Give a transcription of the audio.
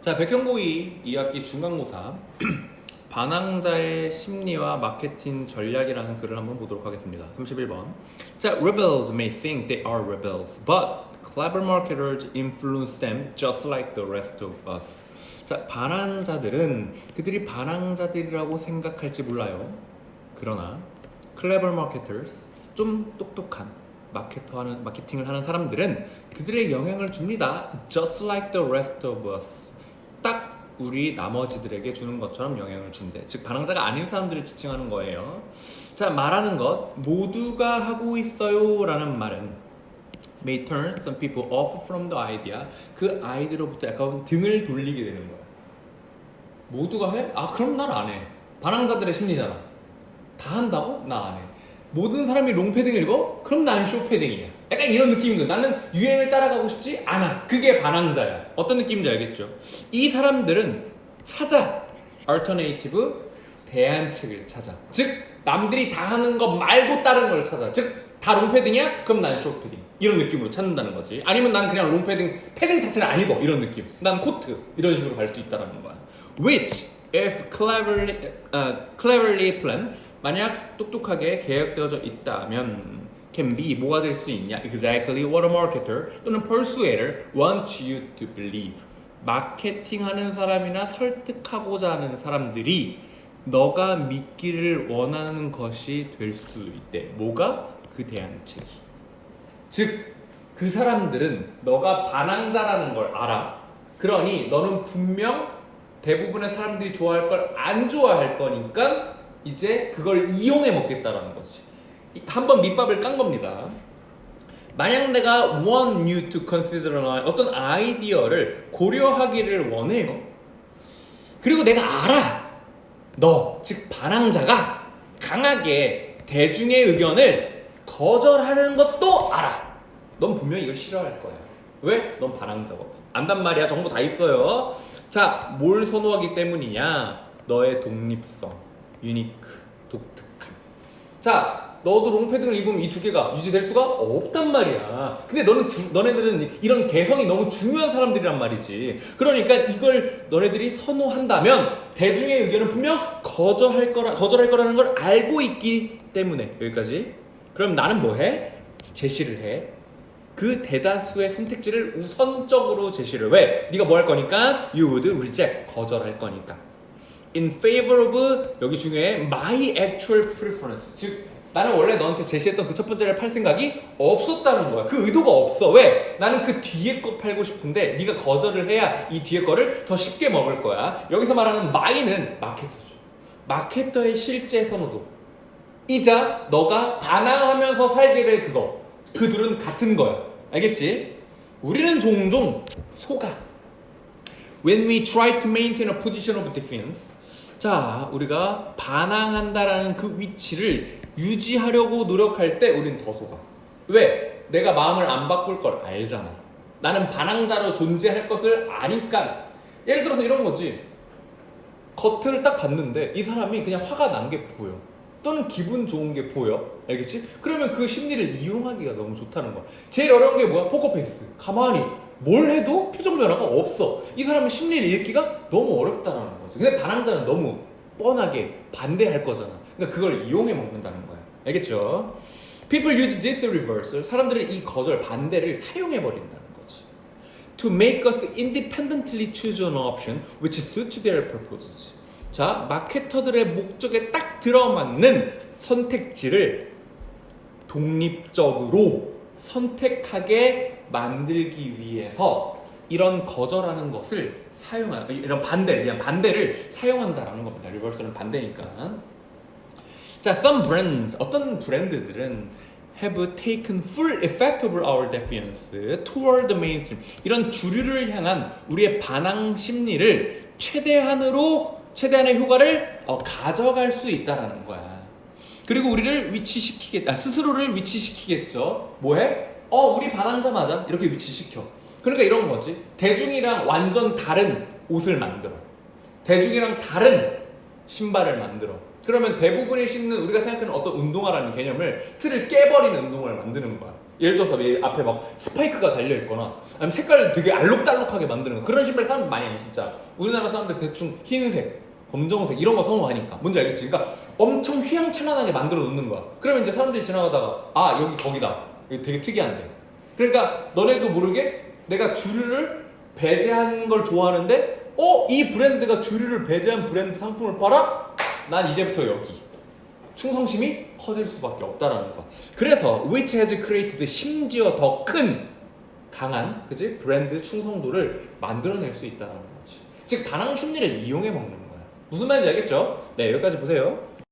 자, 백현고이 2학기 중간고사 반항자의 심리와 마케팅 전략이라는 글을 한번 보도록 하겠습니다. 31번. 자, rebels may think they are rebels, but clever marketers influence them just like the rest of us. 자, 반항자들은 그들이 반항자들이라고 생각할지 몰라요. 그러나 clever marketers 좀 똑똑한 마케터 하는 마케팅을 하는 사람들은 그들의 영향을 줍니다. Just like the rest of us. 딱 우리 나머지들에게 주는 것처럼 영향을 준대. 즉 반항자가 아닌 사람들을 지칭하는 거예요. 자 말하는 것 모두가 하고 있어요라는 말은 may turn some people off from the idea. 그 아이디로부터 약간 등을 돌리게 되는 거야. 모두가 해? 아 그럼 난 안 해. 반항자들의 심리잖아. 다 한다고? 나 안 해. 모든 사람이 롱패딩 읽어? 그럼 난 쇼패딩이야. 약간 이런 느낌인 거야. 나는 유행을 따라가고 싶지 않아. 그게 반항자야. 어떤 느낌인지 알겠죠? 이 사람들은 찾아. alternative 대안책을 찾아. 즉 남들이 다 하는 거 말고 다른 걸 찾아. 즉 다 롱패딩이야? 그럼 난 쇼패딩. 이런 느낌으로 찾는다는 거지. 아니면 나는 그냥 롱패딩, 패딩 자체를 안 입어. 이런 느낌. 난 코트. 이런 식으로 갈 수 있다는 거야. Which, if cleverly, uh, cleverly planned, 만약 똑똑하게 계획되어져 있다면 can be 뭐가 될 수 있냐? Exactly what a marketer 또는 persuader wants you to believe. 마케팅하는 사람이나 설득하고자 하는 사람들이 너가 믿기를 원하는 것이 될 수 있대. 뭐가? 그 대안책이. 즉, 그 사람들은 너가 반항자라는 걸 알아. 그러니 너는 분명 대부분의 사람들이 좋아할 걸 안 좋아할 거니까 이제 그걸 이용해 먹겠다라는 거지. 이- 한번 밑밥을 깐 겁니다. 만약 내가 want you to consider 어떤 아이디어를 고려하기를 원해요. 그리고 내가 알아. 너, 즉 반항자가 강하게 대중의 의견을 거절하는 것도 알아. 넌 분명히 이걸 싫어할 거야. 왜? 넌 반항자거든. 안단 말이야. 정보 다 있어요. 자, 뭘 선호하기 때문이냐? 너의 독립성, 유니크, 독특함. 자, 너도 롱패딩을 입으면 이 두 개가 유지될 수가 없단 말이야. 근데 너는 주- 너네들은 이런 개성이 너무 중요한 사람들이란 말이지. 그러니까 이걸 너네들이 선호한다면 대중의 의견은 분명 거절할 거라 거절할 거라는 걸 알고 있기 때문에 여기까지. 그럼 나는 뭐 해? 제시를 해. 그 대다수의 선택지를 우선적으로 제시를 왜? 네가 뭐 할 거니까 you would reject 거절할 거니까. In favor of 여기 중에 my actual preference. 즉 나는 원래 너한테 제시했던 그 첫 번째를 팔 생각이 없었다는 거야. 그 의도가 없어. 왜? 나는 그 뒤에 거 팔고 싶은데 네가 거절을 해야 이 뒤에 거를 더 쉽게 먹을 거야. 여기서 말하는 my는 마케터죠. 마케터의 실제 선호도. 이자 너가 반항하면서 살게 될 그거. 그 둘은 같은 거야. 알겠지? 우리는 종종 속아. When we try to maintain a position of defense 자, 우리가 반항한다라는 그 위치를 유지하려고 노력할 때 우린 더 속아. 왜? 내가 마음을 안 바꿀 걸 알잖아. 나는 반항자로 존재할 것을 아니까. 예를 들어서 이런 거지. 겉을 딱 봤는데 이 사람이 그냥 화가 난 게 보여. 또는 기분 좋은 게 보여. 알겠지? 그러면 그 심리를 이용하기가 너무 좋다는 거야. 제일 어려운 게 뭐야? 포커페이스. 가만히 뭘 해도 표정 변화가 없어. 이 사람의 심리를 읽기가 너무 어렵다는 거지. 근데 반항자는 너무 뻔하게 반대할 거잖아. 그러니까 그걸 이용해 먹는다는 거야. 알겠죠? People use this reversal. 사람들은 이 거절 반대를 사용해 버린다는 거지. To make us independently choose an option which suits their purposes. 자, 마케터들의 목적에 딱 들어맞는 선택지를 독립적으로 선택하게 만들기 위해서 이런 거절하는 것을 사용하 이런 반대를 그냥 반대를 사용한다라는 겁니다. 리버설은 반대니까. 자, some brands 어떤 브랜드들은 have taken full effect of our defiance toward the mainstream 이런 주류를 향한 우리의 반항 심리를 최대한으로 최대한의 효과를 어, 가져갈 수 있다라는 거야. 그리고 우리를 위치시키겠, 아, 스스로를 위치시키겠죠. 뭐해? 어, 우리 반항자 맞아. 이렇게 위치시켜. 그러니까 이런 거지. 대중이랑 완전 다른 옷을 만들어. 대중이랑 다른 신발을 만들어. 그러면 대부분이 신는 우리가 생각하는 어떤 운동화라는 개념을 틀을 깨버리는 운동화를 만드는 거야. 예를 들어서 얘 앞에 막 스파이크가 달려 있거나 아니면 색깔을 되게 알록달록하게 만드는 거 그런 신발 사람 많이 아니 진짜 우리나라 사람들 대충 흰색 검정색 이런 거 선호하니까 뭔지 알겠지? 그러니까 엄청 휘황찬란하게 만들어 놓는 거야 그러면 이제 사람들이 지나가다가 아 여기 거기다 이거 되게 특이한데 그러니까 너네도 모르게 내가 주류를 배제한 걸 좋아하는데 어? 이 브랜드가 주류를 배제한 브랜드 상품을 팔아? 난 이제부터 여기 충성심이 커질 수밖에 없다라는 거. 그래서 which has created 심지어 더 큰 강한 그지 브랜드 충성도를 만들어낼 수 있다라는 거지. 즉 반항 심리를 이용해 먹는 거야. 무슨 말인지 알겠죠? 네 여기까지 보세요.